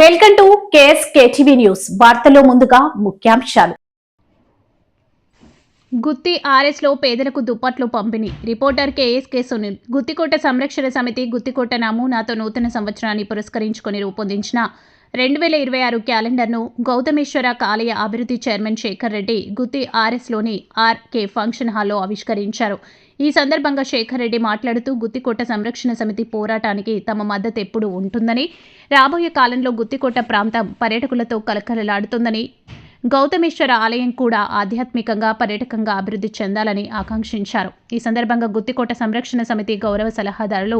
Welcome to KS KTV news. వార్తల్లో ముందుగా ముఖ్యాంశాలు. గుత్తి ఆర్ఎస్లో పేదలకు దుప్పట్లు పంపిణీ. రిపోర్టర్ కేఎస్కే సునీల్ గుత్తికోట సంరక్షణ సమితి గుత్తికోట నమూనాతో నూతన సంవత్సరాన్ని పురస్కరించుకొని రూపొందించిన రెండు వేల ఇరవై ఆరు క్యాలెండర్ను గౌతమేశ్వర కాలయ అభివృద్ధి చైర్మన్ శేఖర్ రెడ్డి గుత్తి ఆర్ఎస్లోని ఆర్కే ఫంక్షన్ హాల్లో ఆవిష్కరించారు. ఈ సందర్భంగా శేఖర్ రెడ్డి మాట్లాడుతూ గుత్తికోట సంరక్షణ సమితి పోరాటానికి తమ మద్దతు ఎప్పుడూ ఉంటుందని రాబోయే కాలంలో గుత్తికోట ప్రాంతం పర్యాటకులతో కలకలలాడుతుందని గౌతమేశ్వర ఆలయం కూడా ఆధ్యాత్మికంగా పర్యాటకంగా అభివృద్ధి చెందాలని ఆకాంక్షించారు. ఈ సందర్భంగా గుత్తికోట సంరక్షణ సమితి గౌరవ సలహాదారులు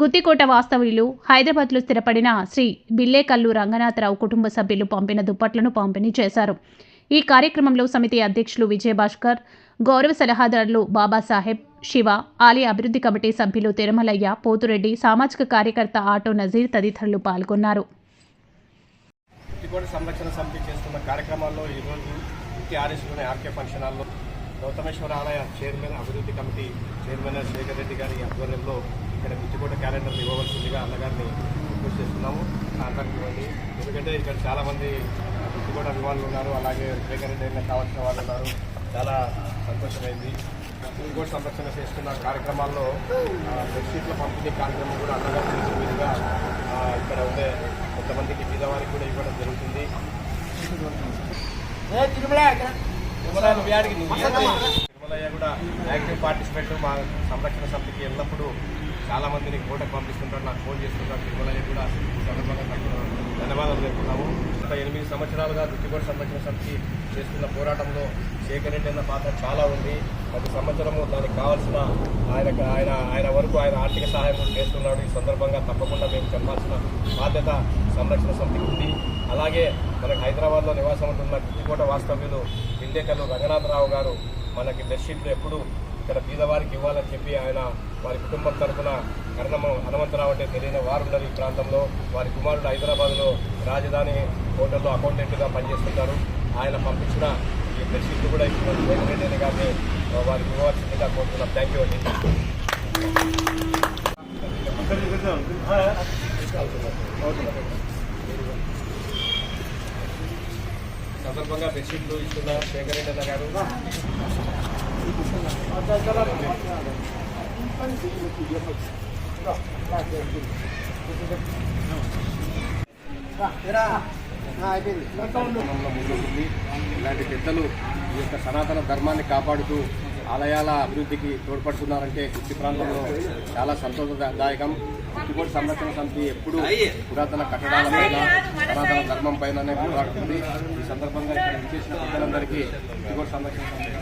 గుత్తికోట వాస్తవ్యులు హైదరాబాద్లో స్థిరపడిన శ్రీ బిల్లేకల్లు రంగనాథరావు కుటుంబ సభ్యులు పంపిన దుప్పట్లను పంపిణీ చేశారు. ఈ కార్యక్రమంలో సమితి అధ్యక్షులు విజయభాస్కర్ గౌరవ సలహాదారులు బాబాసాహెబ్ శివ ఆలయ అభివృద్ధి కమిటీ సభ్యులు తిరుమలయ్య పోతురెడ్డి సామాజిక కార్యకర్త ఆటో నజీర్ తదితరులు పాల్గొన్నారు. సంరక్షణ సమితి చేస్తున్న కార్యక్రమాల్లో ఈరోజు టీఆర్ఎస్లోని ఆర్కే ఫంక్షన్ హాల్లో గౌతమేశ్వర ఆలయ చైర్మన్ అభివృద్ధి కమిటీ చైర్మన్ శేఖర్ రెడ్డి గారి ఆధ్వర్యంలో ఇక్కడ పుట్టికోట క్యాలెండర్ ఇవ్వవలసిందిగా అన్నగారిని రిక్వెస్ట్ చేస్తున్నాము. అందరికీ ఇవ్వండి ఎందుకంటే ఇక్కడ చాలామంది పుట్టికోట అభిమానులు ఉన్నారు అలాగే అయినా కావాల్సిన వాళ్ళు ఉన్నారు. చాలా సంతోషమైంది. పుట్టికోట సంరక్షణ చేస్తున్న కార్యక్రమాల్లో బెడ్షీట్ల పంపిణీ కార్యక్రమం కూడా అన్నగారి ఆ, ఇక్కడ ఉండే కొంతమందికి బీదవారికి కూడా ఇవ్వడం జరుగుతుంది? తిరుమలయ్య కూడా యాక్టివ్ పార్టిసిపేట్ మా సంరక్షణ సమితికి ఎల్లప్పుడూ చాలా మందిని కోటకు పంపిస్తుంటారు నాకు ఫోన్ చేస్తుంటారు తిరుమలయ్య కూడా సందర్భంగా ధన్యవాదాలు తెలుపుతున్నాము. గత ఎనిమిది సంవత్సరాలుగా దుట్టికోట సంరక్షణ సమితి చేస్తున్న పోరాటంలో శేఖర్ రెడ్డి అన్న పాత్ర చాలా ఉంది. ప్రతి సంవత్సరము దానికి కావాల్సిన ఆయన ఆయన ఆయన వరకు ఆయన ఆర్థిక సహాయం చేస్తున్నాడు. ఈ సందర్భంగా తప్పకుండా మేము చెప్పాల్సిన బాధ్యత సంరక్షణ సమితికి ఉంది. అలాగే మనకు హైదరాబాద్లో నివాసం ఉంటున్న గుత్తికోట వాస్తవ్యులు బిల్లేకల్లు రంగనాథరావు గారు మనకి బెడ్షీట్లు ఎప్పుడు ఇక్కడ బీదవారికి ఇవ్వాలని చెప్పి ఆయన వారి కుటుంబం తరఫున కరణమ హనుమంతరావు అంటే తెలియని వారు ఉన్నారు ఈ ప్రాంతంలో. వారి కుమారుడు హైదరాబాద్లో రాజధాని హోటల్లో అకౌంటెంట్గా పనిచేస్తుంటారు. ఆయన పంపించిన ఈ బెడ్షీట్లు కూడా ఇప్పుడు జగన్ గారిని వారికి ఇవ్వాల్సిందిగా కోరుతున్నాం. థ్యాంక్ యూ అండి. సందర్భంగా బెడ్షీట్లు ఇస్తున్న శేఖర్ రెడ్డి గారు. ఇలాంటి పెద్దలు ఈ యొక్క సనాతన ధర్మాన్ని కాపాడుతూ ఆలయాల అభివృద్ధికి తోడ్పడుతున్నారంటే కుర్తి ప్రాంతంలో చాలా సంతోషదాయకం. గుత్తికోట సంరక్షణ సమితి ఎప్పుడూ పురాతన కట్టడాల పైన సనాతన ధర్మం పైననే పోరాడుతుంది. ఈ సందర్భంగా ఇక్కడ విచ్చేసిన ప్రజలందరికీ గుత్తికోట సంరక్షణ సమితి